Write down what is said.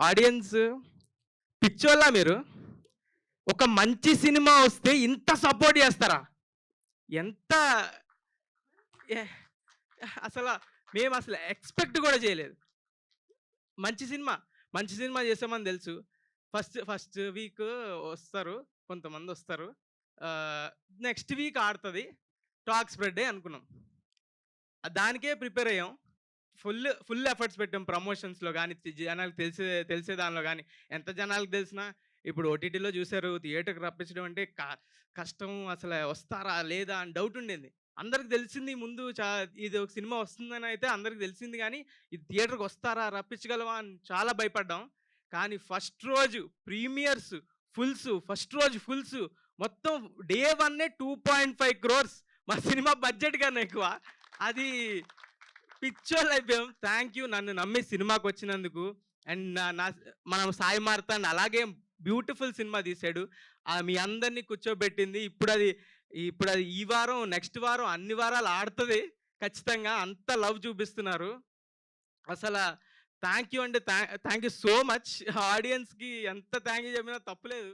Audience పిచ్చోళ్ళ మీరు? ఒక మంచి సినిమా వస్తే ఇంత సపోర్ట్ చేస్తారా? ఎంత ఏ- అసలు మేము అసలు ఎక్స్పెక్ట్ కూడా చేయలేదు. మంచి సినిమా మంచి సినిమా చేసామని తెలుసు. ఫస్ట్ ఫస్ట్ వీక్ వస్తారు కొంతమంది వస్తారు. నెక్స్ట్ వీక్ ఆడుతుంది టాక్ స్ప్రెడ్ అనుకున్నాం. దానికే ప్రిపేర్ అయ్యాం. ఫుల్ ఫుల్ ఎఫర్ట్స్ పెట్టాం ప్రమోషన్స్లో కానీ జనాలకు తెలిసే తెలిసే దానిలో కానీ ఎంత జనాలకు తెలిసినా ఇప్పుడు ఓటీటీలో చూశారు థియేటర్కి రప్పించడం అంటే క- కష్టం అసలు వస్తారా లేదా అని డౌట్ ఉండేది. అందరికి తెలిసింది ముందు చా ఇది ఒక సినిమా వస్తుందని అయితే అందరికి తెలిసింది కానీ ఇది థియేటర్కి వస్తారా రప్పించగలవా అని చాలా భయపడ్డాం. కానీ ఫస్ట్ రోజు ప్రీమియర్స్ ఫుల్స్ ఫస్ట్ రోజు ఫుల్స్ మొత్తం డే వన్నే టూ పాయింట్ ఫైవ్ క్రోర్స్ మా సినిమా బడ్జెట్ కన్నా ఎక్కువ. అది పిక్చర్ అయిపోయాం థ్యాంక్ యూ నన్ను నమ్మి సినిమాకి వచ్చినందుకు. అండ్ నా నా మనం సాయి మార్తాండ్ అలాగే బ్యూటిఫుల్ సినిమా తీశాడు. ఆ మీ అందరినీ కూర్చోబెట్టింది. ఇప్పుడు అది ఇప్పుడు అది ఈ వారం నెక్స్ట్ వారం అన్ని వారాలు ఆడుతుంది. ఖచ్చితంగా అంత లవ్ చూపిస్తున్నారు. అసలు థ్యాంక్ యూ అండి. థ్యాంక్ యూ సో మచ్ ఆడియన్స్కి ఎంత థ్యాంక్ యూ చెప్పినా తప్పులేదు.